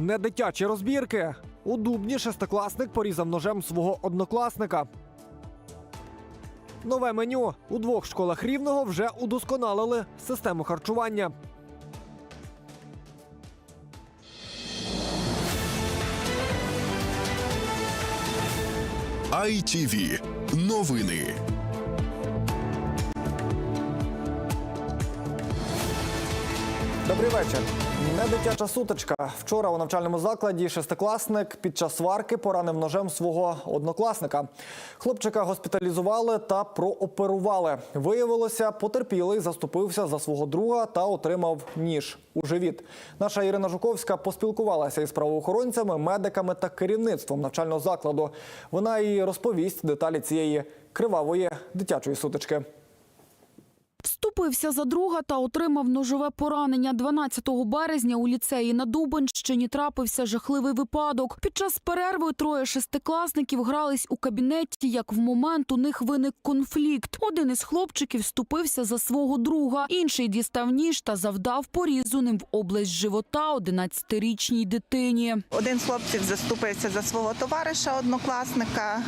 не дитячі розбірки. У Дубні шестикласник порізав ножем свого однокласника. Нове меню у двох школах рівного вже удосконалили систему харчування. ITV. Новини. Добрий вечір. Не дитяча сутичка. Вчора у навчальному закладі шестикласник під час сварки поранив ножем свого однокласника. Хлопчика госпіталізували та прооперували. Виявилося, потерпілий заступився за свого друга та отримав ніж у живіт. Наша Ірина Жуковська поспілкувалася із правоохоронцями, медиками та керівництвом навчального закладу. Вона і розповість деталі цієї кривавої дитячої сутички. Вступився за друга та отримав ножове поранення. 12 березня у ліцеї на Дубенщині трапився жахливий випадок. Під час перерви троє шестикласників грались у кабінеті. Як в момент у них виник конфлікт. Один із хлопчиків вступився за свого друга, інший дістав ніж та завдав порізу ним в область живота 11-річній дитині. Один з хлопців заступився за свого товариша, однокласника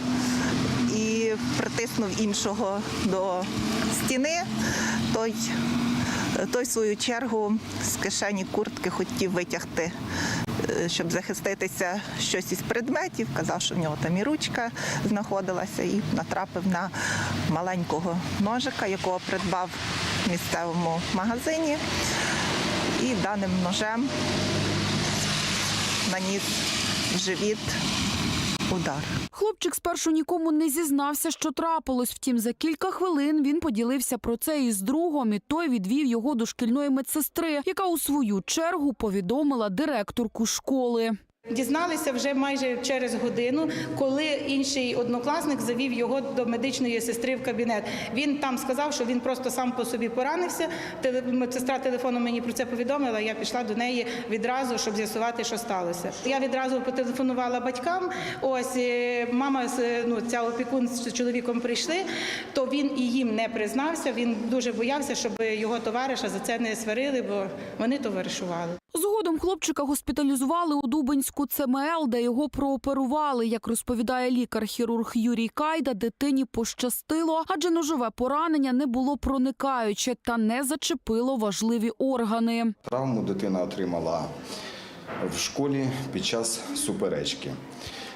і притиснув іншого до стіни. Той, той свою чергу з кишені куртки хотів витягти, е, щоб захиститися щось із предметів. Казав, що в нього там і ручка знаходилася, і натрапив на маленького ножика, якого придбав в місцевому магазині. І даним ножем наніс в живіт удар. Хлопчик спершу нікому не зізнався, що трапилось. Втім, за кілька хвилин він поділився про це із другом, і той відвів його до шкільної медсестри, яка у свою чергу повідомила директорку школи. Дізналися вже майже через годину, коли інший однокласник завів його до медичної сестри в кабінет. Він там сказав, що він просто сам по собі поранився. Медсестра телефоном мені про це повідомила. Я пішла до неї відразу, щоб з'ясувати, що сталося. Я відразу потелефонувала батькам. Ось е, мама з ну ця опікун з чоловіком прийшли, то він і їм не признався. Він дуже боявся, щоб його товариша за це не сварили, бо вони товаришували. Згодом хлопчика госпіталізували у Дубинську ЦМЛ, де його прооперували. Як розповідає лікар-хірург Юрій Кайда, дитині пощастило, адже ножове поранення не було проникаюче та не зачепило важливі органи. Травму дитина отримала в школі під час суперечки.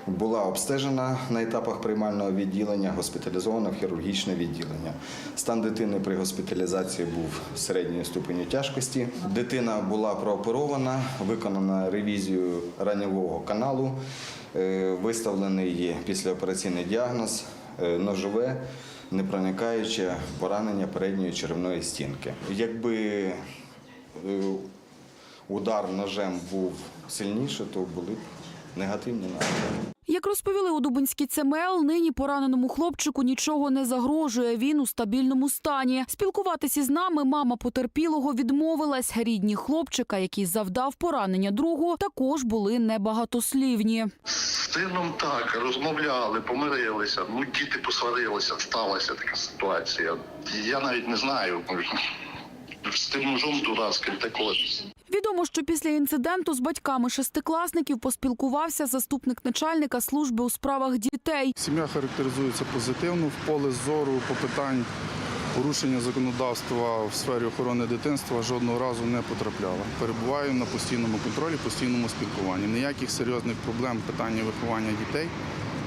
Була обстежена на етапах приймального відділення, госпіталізована в хірургічне відділення. Стан дитини при госпіталізації був середньої ступеню тяжкості. Дитина була прооперована, виконана ревізію ранньового каналу, е, виставлений післяопераційний діагноз е, ножове непроникаюче поранення передньої черевної стінки. Якби е, удар ножем був сильніше, то були б негативні наслідки. Як розповіли у Дубинській ЦМЛ, нині пораненому хлопчику нічого не загрожує. Він у стабільному стані. Спілкуватися із нами мама потерпілого відмовилась. Рідні хлопчика, який завдав поранення другу, також були небагатослівні. З сином так, розмовляли, помирилися. Ну, діти посварилися, сталася така ситуація. Я навіть не знаю. Ножом дурацьким такого. Відомо, що після інциденту з батьками шестикласників поспілкувався заступник начальника служби у справах дітей. Сім'я характеризується позитивно в поле зору по питань порушення законодавства в сфері охорони дитинства жодного разу не потрапляла. Перебуваю на постійному контролі, постійному спілкуванні. Ніяких серйозних проблем питання виховання дітей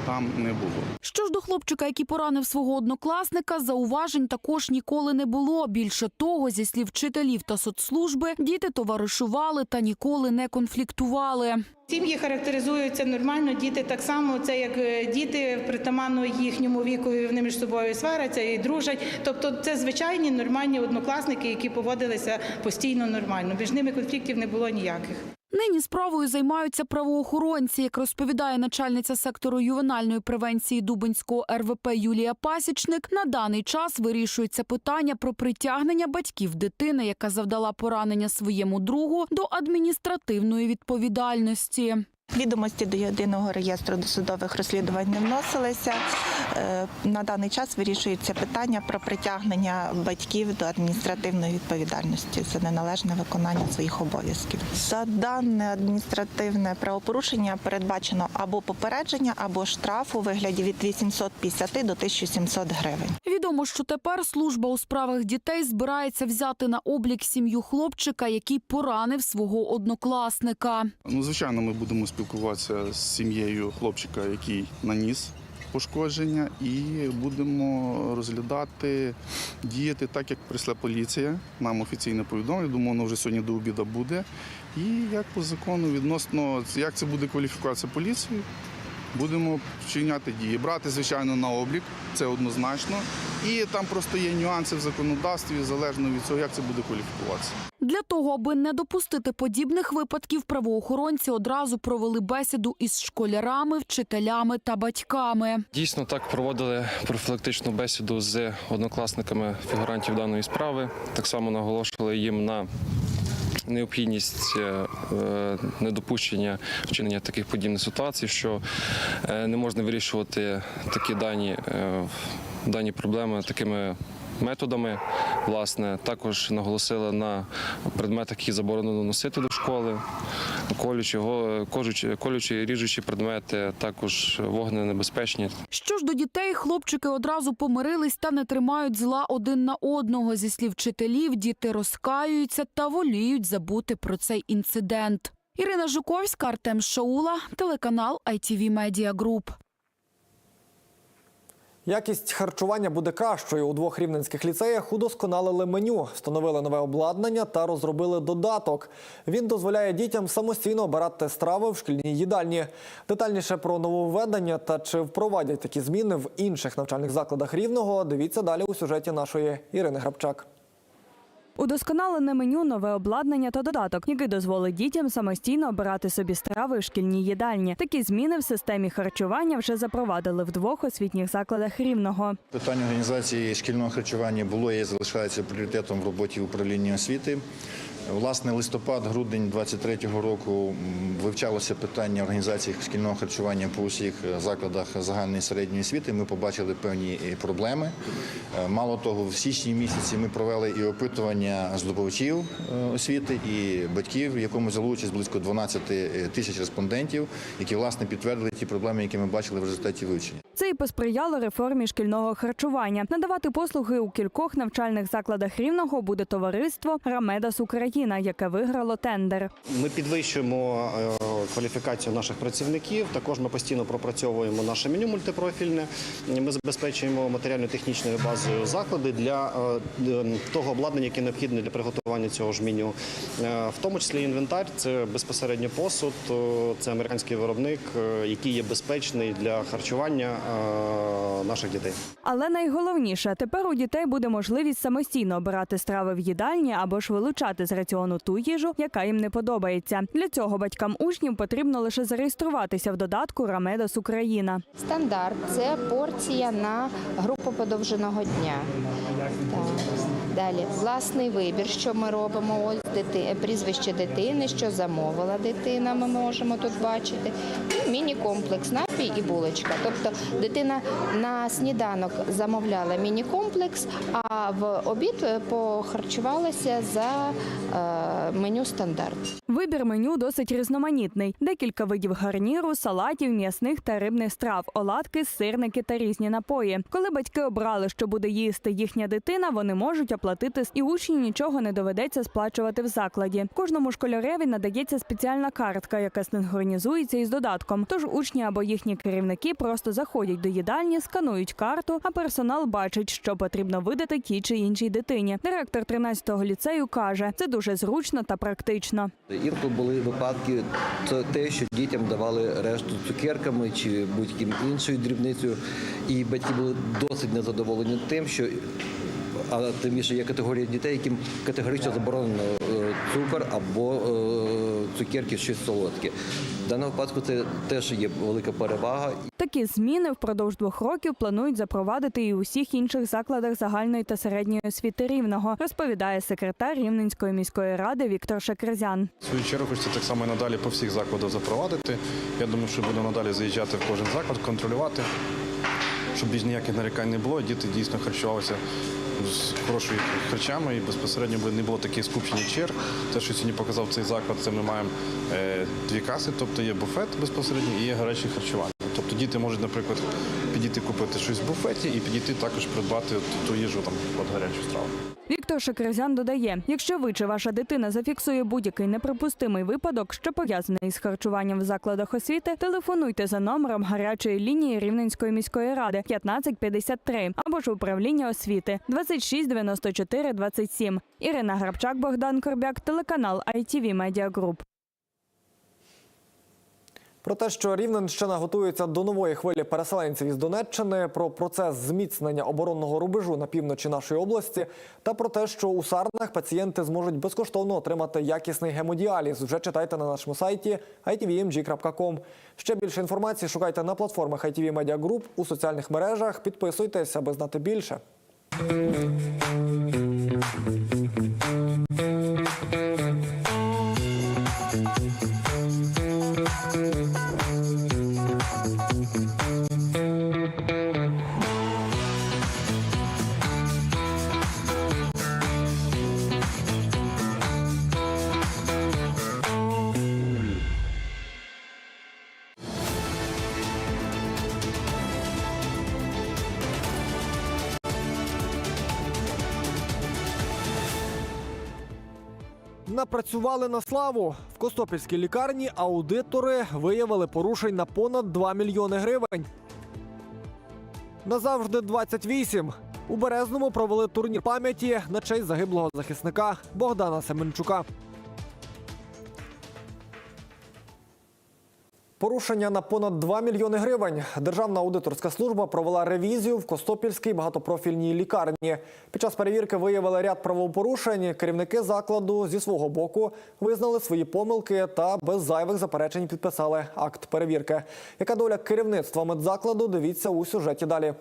там не було. Що ж до хлопчика, який поранив свого однокласника, зауважень також ніколи не було. Більше того, зі слів вчителів та соцслужби, діти товаришували та ніколи не конфліктували. Сім'ї характеризуються нормально, діти так само. Це як е, діти притаманно їхньому вікові, вони між собою сваряться і дружать. Тобто, це звичайні нормальні однокласники, які поводилися постійно нормально. Між ними конфліктів не було ніяких. Нині справою займаються правоохоронці. Як розповідає начальниця сектору ювенальної превенції Дубинського РВП Юлія Пасічник, на даний час вирішується питання про притягнення батьків дитини, яка завдала поранення своєму другу, до адміністративної відповідальності. Відомості до єдиного реєстру досудових розслідувань не вносилися. Е, На даний час вирішується питання про притягнення батьків до адміністративної відповідальності за неналежне виконання своїх обов'язків. За дане адміністративне правопорушення передбачено або попередження, або штраф у вигляді від 850 до 1700 гривень. Відомо, що тепер служба у справах дітей збирається взяти на облік сім'ю хлопчика, який поранив свого однокласника. Ну, звичайно, ми будемо спілкуватися з сім'єю хлопчика, який наніс пошкодження, і будемо розглядати, діяти так, як прийшла поліція. Нам офіційно повідомили. Думаю, воно вже сьогодні до обіду буде. І як по закону відносно як це буде кваліфікація поліції, будемо вчиняти дії. Брати, звичайно, на облік, це однозначно. І там просто є нюанси в законодавстві, залежно від цього, як це буде кваліфікуватися. Для того, аби не допустити подібних випадків, правоохоронці одразу провели бесіду із школярами, вчителями та батьками. Дійсно, так проводили профілактичну бесіду з однокласниками фігурантів даної справи. Так само наголошували їм на необхідність е, е, недопущення вчинення таких подібних ситуацій, що е, не можна вирішувати такі дані, дані проблеми такими. Методами, власне, також наголосили на предметах, які заборонено носити до школи, колючі, кожучі- колючі ріжучі предмети, також вогненебезпечні Що ж до дітей, хлопчики одразу помирились та не тримають зла один на одного. Зі слів вчителів, діти розкаюються та воліють забути про цей інцидент. Ірина Жуковська, Артем Шаула, телеканал ITV Media Group. Якість харчування буде кращою. У двох рівненських ліцеях удосконалили меню, встановили нове обладнання та розробили додаток. Він дозволяє дітям самостійно обирати страви в шкільній їдальні. Детальніше про нововведення та чи впровадять такі зміни в інших навчальних закладах рівного. Дивіться далі у сюжеті нашої Ірини Грабчак. Удосконалене меню, нове обладнання та додаток, який дозволить дітям самостійно обирати собі страви в шкільній їдальні. Такі зміни в системі харчування вже запровадили в двох освітніх закладах рівного. Питання організації шкільного харчування було і залишається пріоритетом в роботі управління освіти. Власне, листопад-грудень 23-го року вивчалося питання організації шкільного харчування по усіх е, закладах загальної середньої освіти. Ми побачили певні е, проблеми. Е, Мало того, в січні місяці ми провели і опитування здобувачів освіти і батьків, в якому взяло участь близько 12 тисяч респондентів, які власне підтвердили ті проблеми, які ми бачили в результаті вивчення. Це і посприяло реформі шкільного харчування. Надавати послуги у кількох навчальних закладах рівного буде товариство Рамедас Україна, яке виграло тендер. Ми підвищуємо е, кваліфікацію наших працівників. Також ми постійно пропрацьовуємо наше меню мультипрофільне. Ми забезпечуємо матеріально-технічною базою заклади для е, того обладнання, яке необхідне для приготування цього ж меню. Е, В тому числі інвентар це безпосередньо посуд, це американський виробник, який є безпечний для харчування наших дітей. Але найголовніше тепер у дітей буде можливість самостійно обирати страви в їдальні або ж вилучати з раціону ту їжу, яка їм не подобається. Для цього батькам учнів потрібно лише зареєструватися в додатку Рамедас Україна. Стандарт це порція на групу подовженого дня. Далі власний вибір, що ми робимо. Ось дити, прізвище дитини, що замовила дитина. Ми можемо тут бачити. І міні-комплекс, напій і булочка. Тобто дитина на сніданок замовляла міні-комплекс, а в обід похарчувалася за е, меню стандарт. Вибір меню досить різноманітний: декілька видів гарніру, салатів, м'ясних та рибних страв, оладки, сирники та різні напої. Коли батьки обрали, що буде їсти їхня дитина, вони можуть оплатити і учні нічого не доведеться сплачувати в закладі. Кожному школяреві надається спеціальна картка, яка синхронізується із додатком. Тож учні або їхні керівники просто заходять до їдальні, сканують карту, а персонал бачить, що потрібно видати тій чи іншій дитині. Директор 13-го ліцею каже, це дуже зручно та практично. Інколи були випадки, то те, що дітям давали решту цукерками чи будь-яким іншою дрібницею, і батьки були досить незадоволені тим, що а тим більше є категорія дітей, яким категорично заборонено е, цукор або е, цукерки, щось солодке. В даному випадку це теж є велика перевага. Такі зміни впродовж двох років планують запровадити і у всіх інших закладах загальної та середньої освіти рівного, розповідає секретар Рівненської міської ради Віктор Шекерзян. В свою чергу хочеться так само і надалі по всіх закладах запровадити. Я думаю, що будемо надалі заїжджати в кожен заклад, контролювати, щоб більш ніяких нарікань не було. Діти дійсно харчувалися з хорошими харчами і безпосередньо би не було таких скупчення черг. Те, що сьогодні показав цей заклад, це ми маємо е, дві каси, тобто є буфет безпосередньо і є гарячі харчування. Тобто діти можуть, наприклад, підійти купити щось в буфеті і підійти також придбати ту їжу, там, от гарячу страву. Віктор Шекерзян додає: якщо ви чи ваша дитина зафіксує будь-який неприпустимий випадок, що пов'язаний із харчуванням в закладах освіти, телефонуйте за номером гарячої лінії Рівненської міської ради 1553 або ж управління освіти 26 94 27. Ірина Грабчак, Богдан Корбяк, телеканал ITV Media Group. Про те, що Рівненщина готується до нової хвилі переселенців із Донеччини, про процес зміцнення оборонного рубежу на півночі нашої області, та про те, що у Сарнах пацієнти зможуть безкоштовно отримати якісний гемодіаліз. Вже читайте на нашому сайті itvmg.com. Ще більше інформації шукайте на платформах ITV Media Group у соціальних мережах. Підписуйтесь, аби знати більше. Напрацювали на славу. В Костопільській лікарні аудитори виявили порушень на понад 2 мільйони гривень. Назавжди 28. У Березному провели турнір пам'яті на честь загиблого захисника Богдана Семенчука. Порушення на понад 2 мільйони гривень. Державна аудиторська служба провела ревізію в Костопільській багатопрофільній лікарні. Під час перевірки виявили ряд правопорушень. Керівники закладу зі свого боку визнали свої помилки та без зайвих заперечень підписали акт перевірки. Яка доля керівництва медзакладу? Дивіться у сюжеті далі.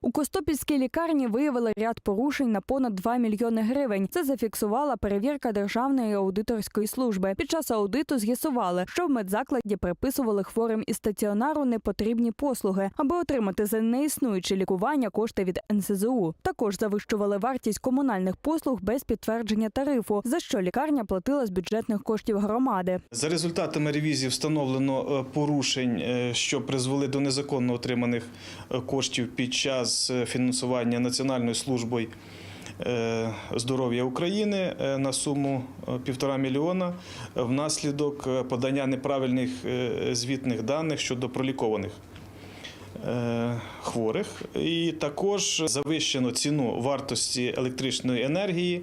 У Костопільській лікарні виявили ряд порушень на понад 2 мільйони гривень. Це зафіксувала перевірка Державної аудиторської служби. Під час аудиту з'ясували, що в медзакладі приписували хворим із стаціонару непотрібні послуги, аби отримати за неіснуюче лікування кошти від НСЗУ. Також завищували вартість комунальних послуг без підтвердження тарифу, за що лікарня платила з бюджетних коштів громади. За результатами ревізії встановлено е, порушень, е, що призвели до незаконно отриманих е, коштів під час е, фінансування Національною службою е, здоров'я України е, на суму е, півтора мільйона внаслідок подання неправильних звітних даних щодо пролікованих. Е, Хворих і також завищено ціну вартості електричної енергії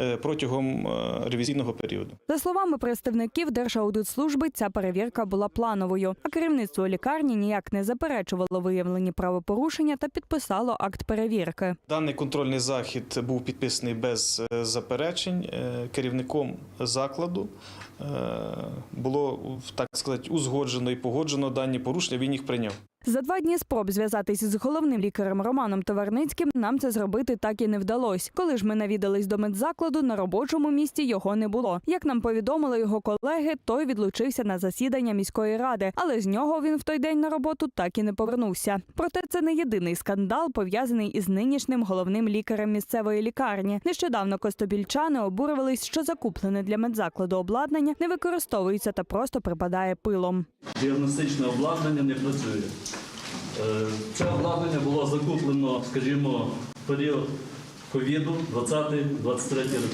е, протягом е, ревізійного періоду. За словами представників Держаудитслужби, ця перевірка була плановою, а керівництво лікарні ніяк не заперечувало виявлені правопорушення та підписало акт перевірки. Даний контрольний захід був підписаний без заперечень керівником закладу. Було так сказати узгоджено і погоджено дані порушення. Він їх прийняв. За два дні спроб зв'язатись з головним лікарем Романом Товарницьким нам це зробити так і не вдалось. Коли ж ми навідались до медзакладу, на робочому місці його не було. Як нам повідомили його колеги, той відлучився на засідання міської ради, але з нього він в той день на роботу так і не повернувся. Проте це не єдиний скандал, пов'язаний із нинішнім головним лікарем місцевої лікарні. Нещодавно костобільчани обурювались, що закуплене для медзакладу обладнання не використовується та просто припадає пилом. Діагностичне обладнання не працює. Е, Це обладнання було закуплено, скажімо, в період ковіду 20-23 рік.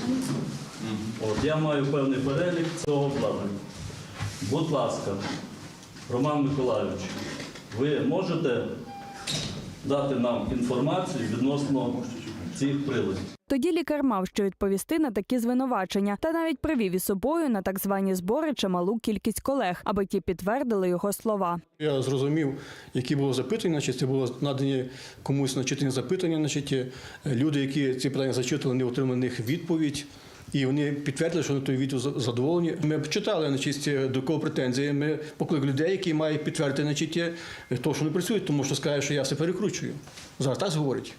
От, я маю певний перелік цього обладнання. Будь ласка, Роман Миколайович, ви можете дати нам інформацію відносно цих приладів? Тоді лікар мав що відповісти на такі звинувачення та навіть привів із собою на так звані збори чималу кількість колег, аби ті підтвердили його слова. Я зрозумів, які було запитання, значить, це було надані комусь начитані запитання, значить, люди, які ці питання зачитували, не отримали на них відповідь. І вони підтвердили, що вони тою відповідь задоволені. Ми б читали значить, до кого претензії. Ми покликали людей, які мають підтвердити значить, то, що вони працюють, тому що скажуть, що я все перекручую. Зараз так говорять,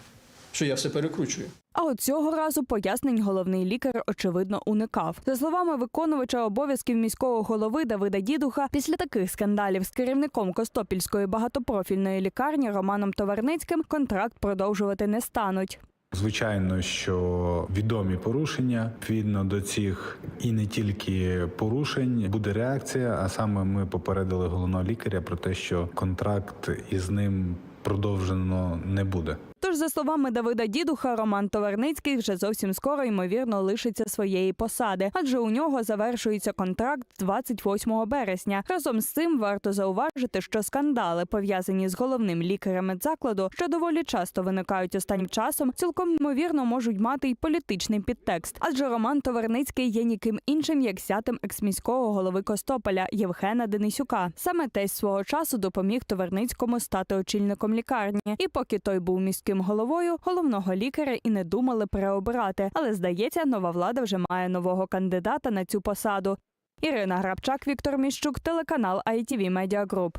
що я все перекручую. А от цього разу пояснень головний лікар очевидно уникав. За словами виконувача обов'язків міського голови Давида Дідуха, після таких скандалів з керівником Костопільської багатопрофільної лікарні Романом Товарницьким контракт продовжувати не стануть. Звичайно, що відомі порушення відповідно до цих і не тільки порушень буде реакція. А саме ми попередили головного лікаря про те, що контракт із ним продовжено не буде. Тож, за словами Давида Дідуха, Роман Товарницький вже зовсім скоро ймовірно лишиться своєї посади, адже у нього завершується контракт 28 березня. Разом з цим варто зауважити, що скандали, пов'язані з головним лікарем медзакладу, що доволі часто виникають останнім часом, цілком ймовірно можуть мати й політичний підтекст. Адже Роман Товарницький є ніким іншим, як зятем екс-міського голови Костополя Євгена Денисюка. Саме тесть свого часу допоміг Товарницькому стати очільником лікарні. І поки той був міським головою, головного лікаря і не думали переобирати. Але здається, нова влада вже має нового кандидата на цю посаду. Ірина Грабчак, Віктор Міщук, телеканал ITV Media Group.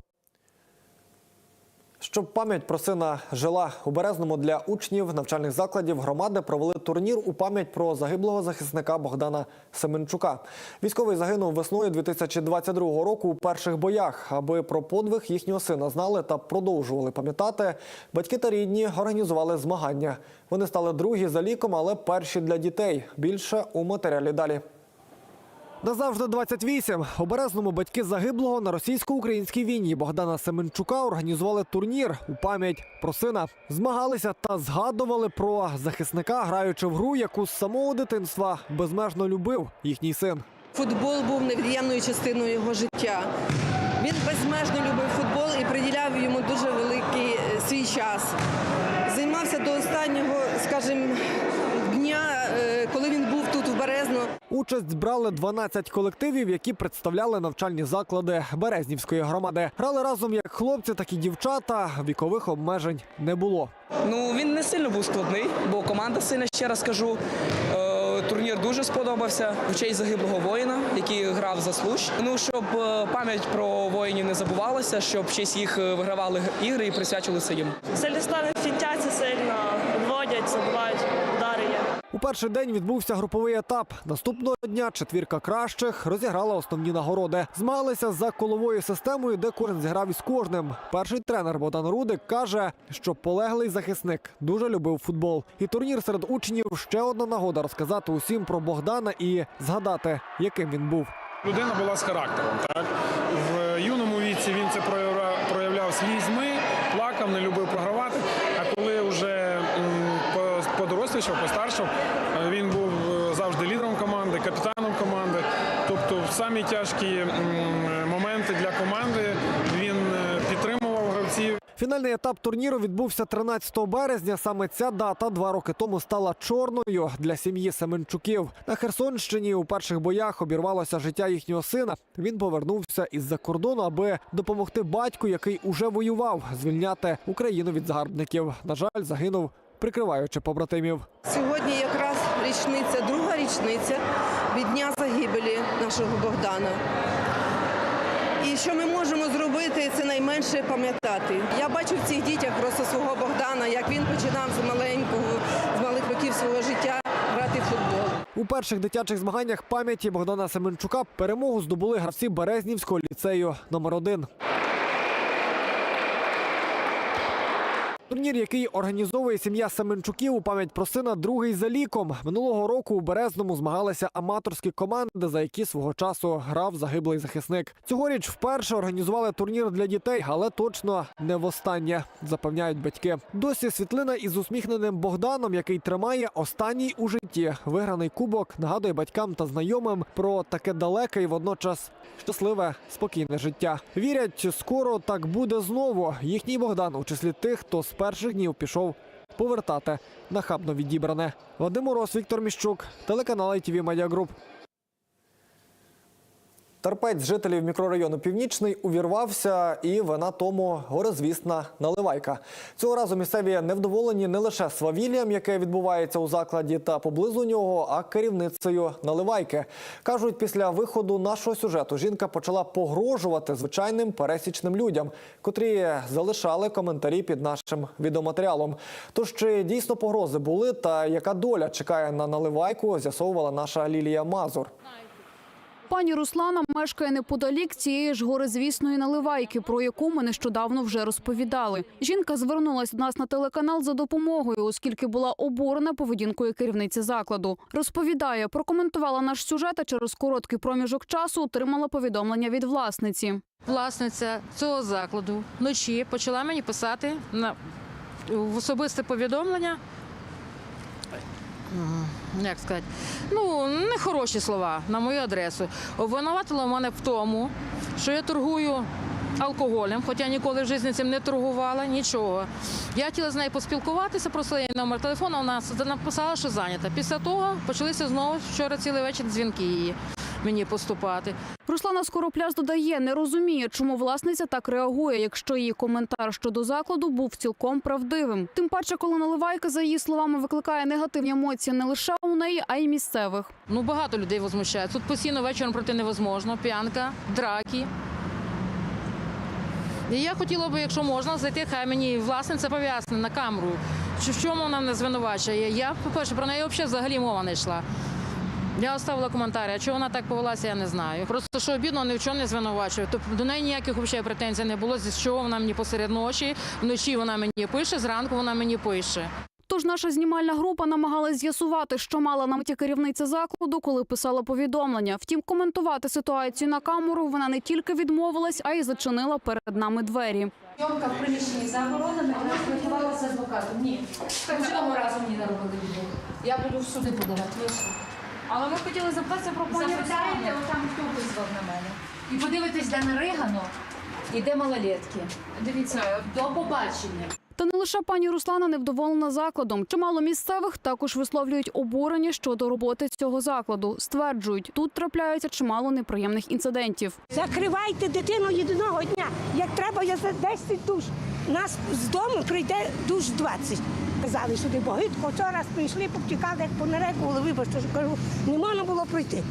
Щоб пам'ять про сина жила у Березному для учнів навчальних закладів громади провели турнір у пам'ять про загиблого захисника Богдана Семенчука. Військовий загинув весною 2022 року у перших боях. Аби про подвиг їхнього сина знали та продовжували пам'ятати. Батьки та рідні організували змагання. Вони стали другі за ліком, але перші для дітей. Більше у матеріалі далі. Назавжди 28. У Березному батьки загиблого на російсько-українській війні Богдана Семенчука організували турнір у пам'ять про сина. Змагалися та згадували про захисника, граючи в гру, яку з самого дитинства безмежно любив їхній син. Футбол був невід'ємною частиною його життя. Він безмежно любив футбол і приділяв йому дуже великий е, свій час. Займався до останнього, скажімо, дня, е, коли він був тут. Участь брали 12 колективів, які представляли навчальні заклади Березнівської громади. Грали разом як хлопці, так і дівчата. Вікових обмежень не було. Ну він не сильно був складний, бо команда сильна, ще раз кажу. Е, Турнір дуже сподобався в честь загиблого воїна, який грав за служб. Ну щоб е, пам'ять про воїнів не забувалася, щоб в честь їх е, вигравали ігри і присвячувалися їм. Сильнослави фінтяться сильно, вводять, забувають. У перший день відбувся груповий етап. Наступного дня четвірка кращих розіграла основні нагороди. Змагалися за коловою системою, де кожен зіграв із кожним. Перший тренер Богдан Рудик каже, що полеглий захисник дуже любив футбол. І турнір серед учнів ще одна нагода розказати усім про Богдана і згадати, яким він був. Людина була з характером. Так в юному віці він це проявляв, слізьми, плакав, не любив програвати. Подорослішав, постаршав, е, він був е, завжди лідером команди, капітаном команди. Тобто, в самі тяжкі моменти для команди він е, підтримував гравців. Фінальний етап турніру відбувся 13 березня. Саме ця дата два роки тому стала чорною для сім'ї Семенчуків. На Херсонщині у перших боях обірвалося життя їхнього сина. Він повернувся із-за кордону, аби допомогти батьку, який уже воював, звільняти Україну від загарбників. На жаль, загинув, прикриваючи побратимів. Сьогодні якраз річниця, друга річниця від дня загибелі нашого Богдана. І що ми можемо зробити, це найменше пам'ятати. Я бачу в цих дітях просто свого Богдана, як він починав з маленького, з малих років свого життя грати в футбол. У перших дитячих змаганнях пам'яті Богдана Семенчука перемогу здобули гравці Березнівського ліцею номер 1 Турнір, який організовує сім'я Семенчуків у пам'ять про сина, другий за ліком. Минулого року у Березному змагалися аматорські команди, за які свого часу грав загиблий захисник. Цьогоріч вперше організували турнір для дітей, але точно не востаннє, запевняють батьки. Досі світлина із усміхненим Богданом, який тримає останній у житті виграний кубок, нагадує батькам та знайомим про таке далеке і водночас щасливе, спокійне життя. Вірять, скоро так буде знову. Їхній Богдан у числі тих, хто перших днів пішов повертати нахабно відібране. Вадим Мороз, Віктор Міщук, телеканал ITV Media Group. Терпець жителів мікрорайону Північний увірвався, і вина тому горизвісна наливайка. Цього разу місцеві невдоволені не лише свавіллям, яке відбувається у закладі та поблизу нього, а керівницею наливайки. кажуть, після виходу нашого сюжету жінка почала погрожувати звичайним пересічним людям, котрі залишали коментарі під нашим відеоматеріалом. Тож чи дійсно погрози були, та яка доля чекає на наливайку, з'ясовувала наша Лілія Мазур. Пані Руслана мешкає неподалік цієї ж горизвісної наливайки, про яку ми нещодавно вже розповідали. Жінка звернулась до нас на телеканал за допомогою, оскільки була обурена поведінкою керівниці закладу. Розповідає, прокоментувала наш сюжет, а через короткий проміжок часу отримала повідомлення від власниці. Власниця цього закладу вночі почала мені писати на в особисте повідомлення. Як сказати, ну нехороші слова на мою адресу. Обвинуватила мене в тому, що я торгую алкоголем, хоча ніколи в житті цим не торгувала, нічого. Я хотіла з нею поспілкуватися, просила її номер телефону. Вона написала, що зайнята. Після того почалися знову вчора цілий вечір дзвінки її мені поступати. Руслана Скоропляс додає, не розуміє, чому власниця так реагує, якщо її коментар щодо закладу був цілком правдивим. Тим паче, коли наливайка, за її словами, викликає негативні емоції не лише у неї, а й місцевих. Ну, багато людей возмущають. Тут постійно вечором пройти невозможно. П'янка, драки. І я хотіла б, якщо можна, зайти, хай мені власниця поясни на камеру, що в чому вона мене звинувачує. Я, по-перше, про неї взагалі мова не йшла. Я оставила коментарі, а чого вона так повелася, я не знаю. Просто що обідно, ні в чому не звинувачує. Тобто до неї ніяких взагалі претензій не було. З чого вона мені посеред ночі, вночі вона мені пише, зранку вона мені пише. Тож наша знімальна група намагалась з'ясувати, що мала на меті керівниця закладу, коли писала повідомлення. Втім, коментувати ситуацію на камеру вона не тільки відмовилась, а й зачинила перед нами двері. Зйомка в приміщенні заборонена, вона спілкувалася з адвокатом. Ні, так цього разу мені не робили відео. Я буду в суди подавати. Але ми хотіли запитатися про пані Запитаєте, отам хто визвав на мене. І подивитесь, де наригано і де малолетки. Дивіться, до побачення. Та не лише пані Руслана невдоволена закладом. Чимало місцевих також висловлюють обурення щодо роботи цього закладу. Стверджують, тут трапляються чимало неприємних інцидентів. Закривайте дитину єдиного дня. Як треба, я за 10 душ. Нас з дому прийде душ 20. Казали сюди, бо гидко вчора раз прийшли, повтікали, як понарекували, вибачте, що кажу, не можна було пройти.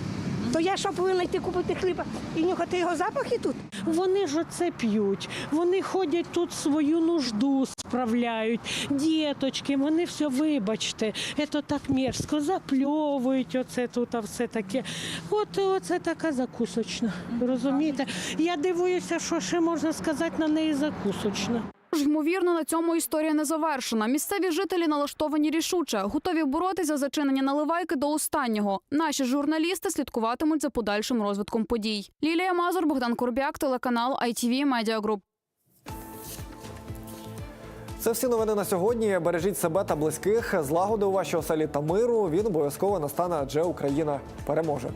То я що повинна йти купити хліба і нюхати його запахи тут? Вони ж оце п'ють, вони ходять тут свою нужду справляють, діточки, вони все, вибачте, це так мерзко, запльовують оце тут, а все таке. От оце така закусочна. Розумієте? Я дивуюся, що ще можна сказати на неї закусочна. Тож, ймовірно, на цьому історія не завершена. Місцеві жителі налаштовані рішуче, готові боротися за зачинення наливайки до останнього. Наші журналісти слідкуватимуть за подальшим розвитком подій. Лілія Мазур, Богдан Корбяк, телеканал ITV Media Group. Це всі новини на сьогодні. Бережіть себе та близьких. Злагоди у вашій оселі та миру. Він обов'язково настане, адже Україна переможе.